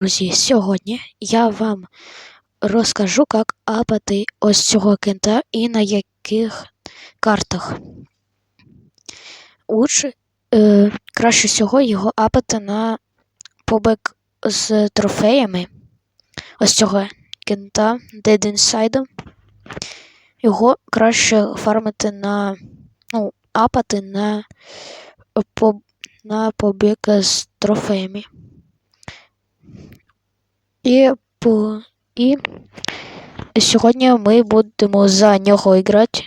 Друзі, сьогодні я вам розкажу, як апати ось цього кента і на яких картах. Лучше, е, краще всього його апати на побек з трофеями. Ось цього кента Dead Inside. Його краще фармити на. Ну, апати на, по, на побік з трофеями. І, і сьогодні ми будемо за нього грати.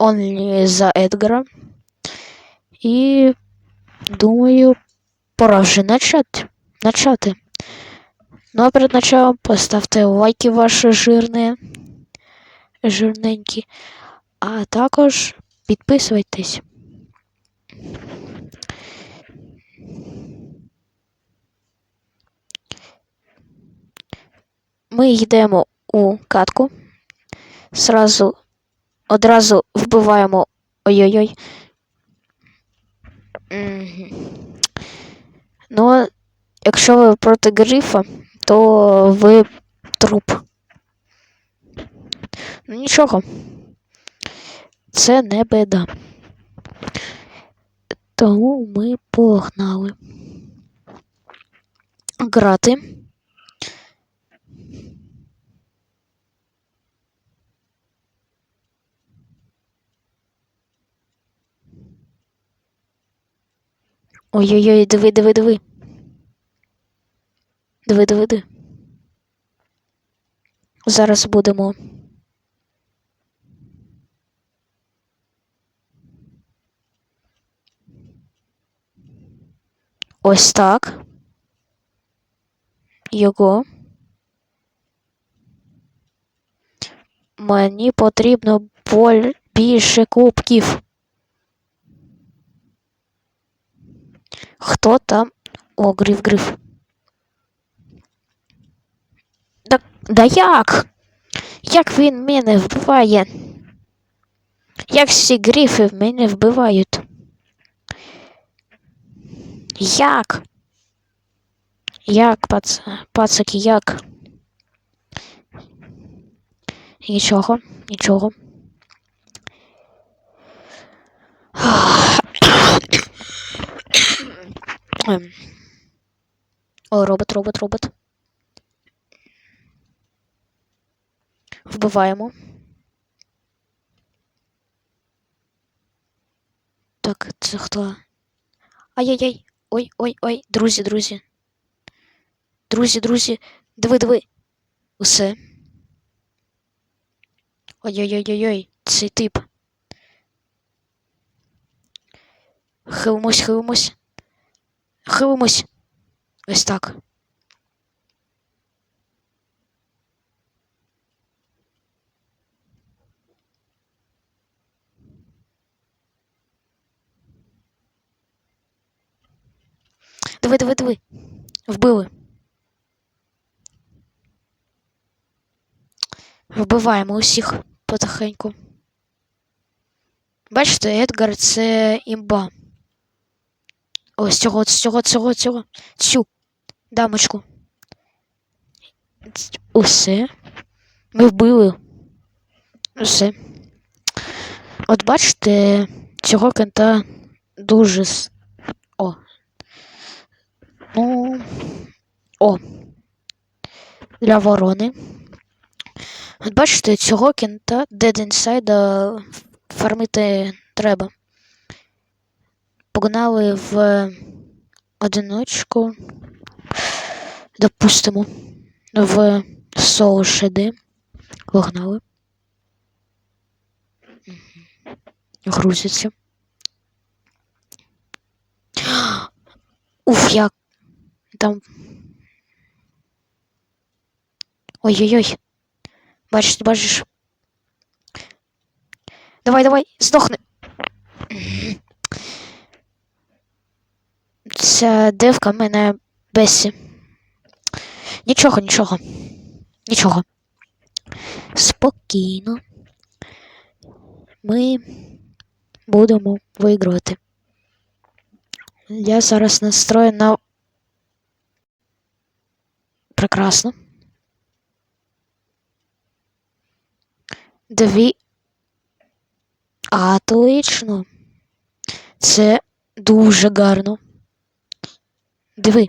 Only за Едгара. І думаю, пора вже начати. начати. Ну а перед началом поставте лайки ваші жирні, жирненькі, а також підписуйтесь. Ми йдемо у катку. Сразу одразу вбиваємо. Ой-ой-ой. Ну, якщо ви проти грифа, то ви труп. Ну нічого. Це не беда. Тому ми погнали. Грати. Ой-ой-ой, диви, диви, диви. Диви, диви, диви. Зараз будемо. Ось так. Його. Мені потрібно більше кубків. Хто там? О, гриф, гриф. Да, як? Як він мене вбиває? Як всі грифи в мене вбивають? Як? Як, пац... пацаки, як? Нічого, нічого. О, робот, робот, робот. Вбиваємо. Так, це хто? Ай-яй-яй. Ой, ой, ой, друзі, друзі. Друзі, друзі, диви, диви. Усе. Ой-ой-ой-ой-ой, цей тип. Хилимось, хилимось. Хилимось. Ось так. Диви, диви, диви. Вбили. Вбиваємо усіх потихеньку. Бачите, Едгар це імба. Ось цього, цього, цього, цього. Цю дамочку. Усе. Ми вбили. Усе. От бачите, цього кента дуже. О. Ну. О. Для ворони. От бачите, цього кента Dead Inside фармити треба. Погнали в одиночку. Допустимо. В соло шеди. Погнали. Грузиться. Уф, як там. Ой-ой-ой. Бачиш, бачиш. Давай, давай, здохни. Ця девка мене бесі. Нічого, нічого. Нічого. Спокійно. Ми будемо виграти. Я зараз настрою на Прекрасно. Дві. Отлично. Це дуже гарно. Диви.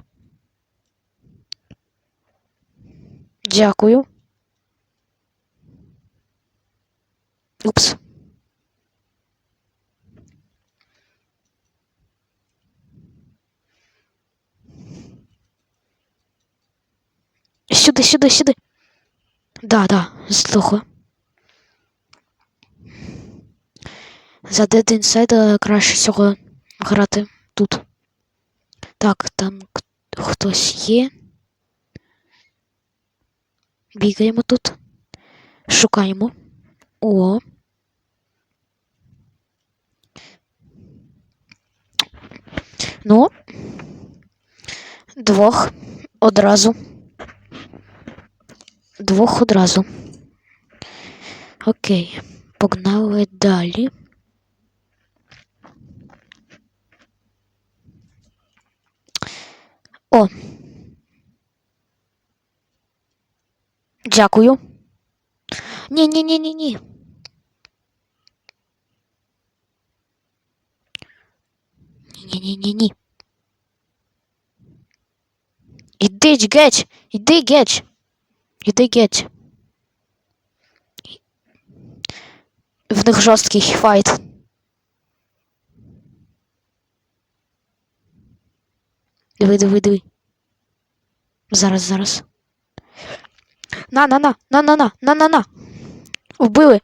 Дякую. Упс. Сюди, сюди, сюди. Да, да, здохла. За Dead Inside краще всього грати тут. Так, там хтось є. Бігаємо тут. Шукаємо. О. Ну. Двох одразу. Двох одразу. Окей. Погнали далі. О. Дякую. Ні, ні, ні, ні, ні. Ні, ні, ні, ні. Іди геть! Іди геть! Іди геть. В них жорсткий файт. Диви, диви, диви. Зараз, зараз. На, на, на, на, на, на, на, на, на. Вбили.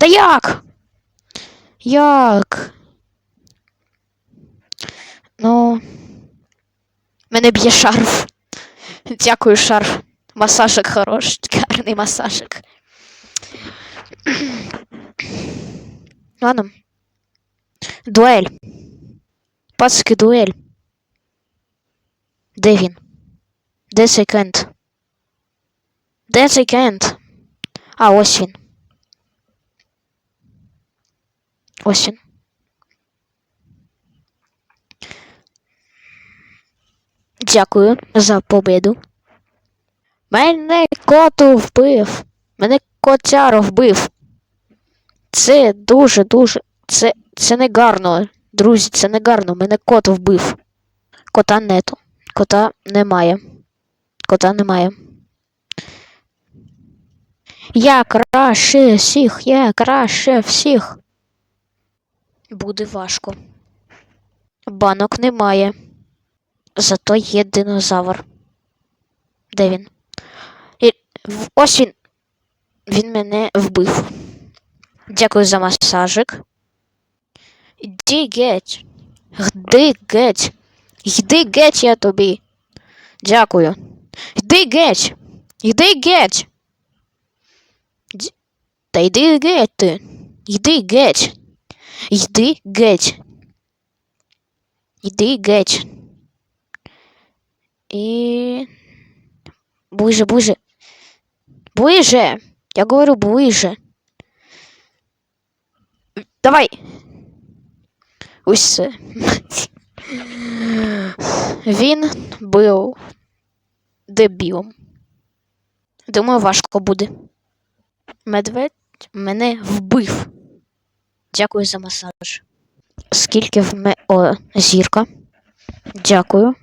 Да як? Як? Ну. Мене б'є шарф. Дякую, шарф. Масажик хороший, гарний масажик. Ладно. Дуель. Пацки, дуель. Де він? Де цей кент? Де цей кент? А, ось він. Ось він. Дякую за победу. Мене коту вбив. Мене котяро вбив. Це дуже, дуже. Це, це не гарно. Друзі, це не гарно. Мене кот вбив. Кота нету. Кота немає. Кота немає. Я краще всіх, я краще всіх. Буде важко. Банок немає. Зато є динозавр. Де він? І... Ось він. Він мене вбив. Дякую за масажик. Іди геть. Йди геть. Я тобі. Дякую. Йди геть. Йди геть. Д- Та йди геть ти. Йди геть. Йди геть. Йди геть. І. Ближе, ближе. Ближе. Я говорю ближе. Давай. Ось це. Він був дебілом. Думаю, важко буде. Медведь мене вбив. Дякую за масаж. Скільки в ме... О, зірка. Дякую.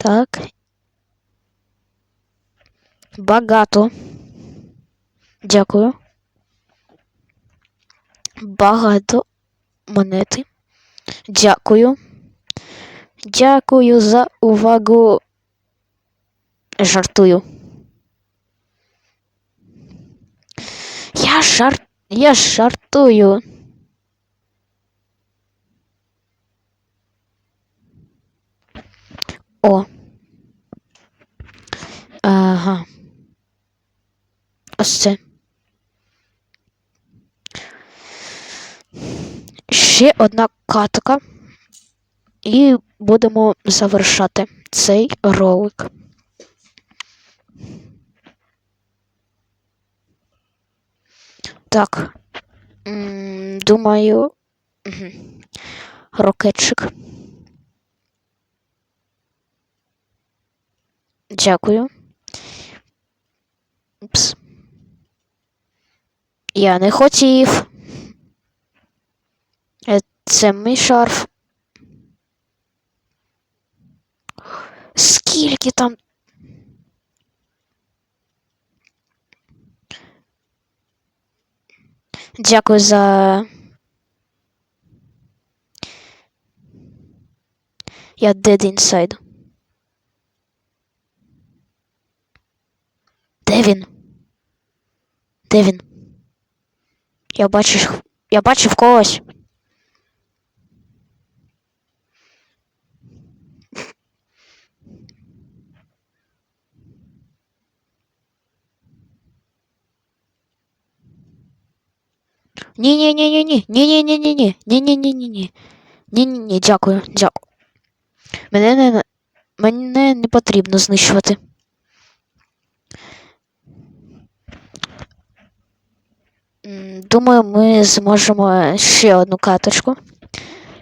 Так. Багато. Дякую. Багато монети. Дякую. Дякую за увагу. Жартую. Я жар... Я жартую. О. Ага. Ось це. Ще одна катка. І будемо завершати цей ролик. Так. Думаю. Рокетчик. Дякую. Пс. Я не хотів. Е, Це мій шарф. Скільки там? Дякую за. Я dead inside. Де він? Де він? Я бачив. Я бачив когось. Ні, ні, ні, ні, ні, ні, ні, ні, ні, ні, ні, ні, ні, ні, ні. Ні, ні, ні, дякую, дякую. Мене не мене не потрібно знищувати. Думаю, ми зможемо ще одну каточку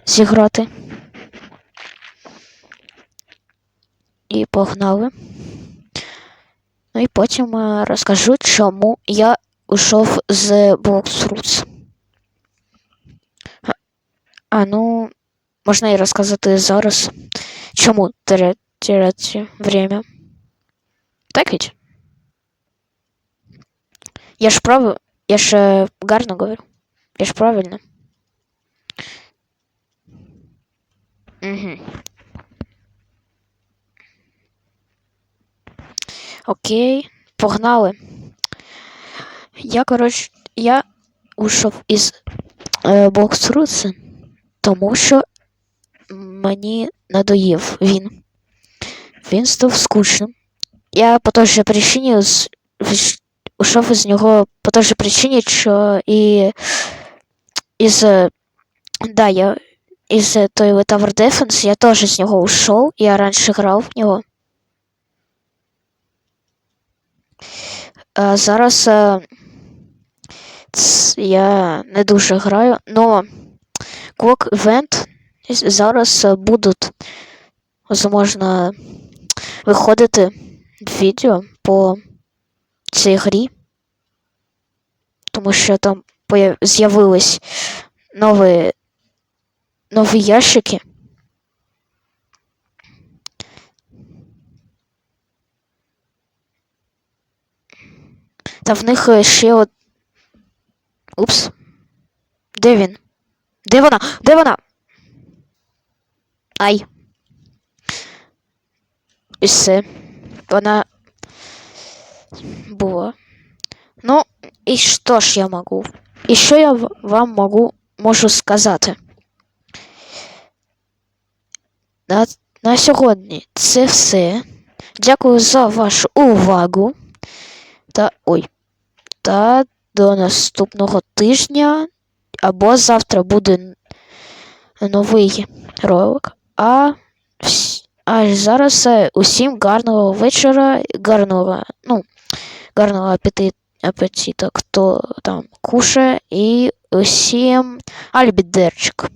зіграти. І погнали. Ну і потім е, розкажу, чому я ушов з Blox Fruits. А- ну, можна і розказати зараз, чому теря- время. Так ведь? Я ж прав... Я ж е, гарно говорю. Я ж правильно. Угу. Окей, погнали. Я, коротше, я ушов із е, бокс-рутси, тому що мені надоїв він. Він став скучним. Я по той же причині ушов із нього по той же причині, що і із да, я із той Tower Defense я теж з нього ушов, я раніше грав в нього. А зараз е, я не дуже граю, но Clock Event зараз е, будуть, возможно, виходити відео по цій грі, тому що там з'явились нові, нові ящики. Та в них е, ще от. Упс. Де він? Де вона? Де вона? Ай. І все. Вона була. Ну, і що ж я можу? І що я вам можу, можу сказати? На, на сьогодні це все. Дякую за вашу увагу. Та ой. Та до наступного тижня або завтра буде новий ролик. А, а зараз е, усім гарного вечора, гарного, ну, гарного апетит, апетита, хто там кушає, і усім альбідерчик.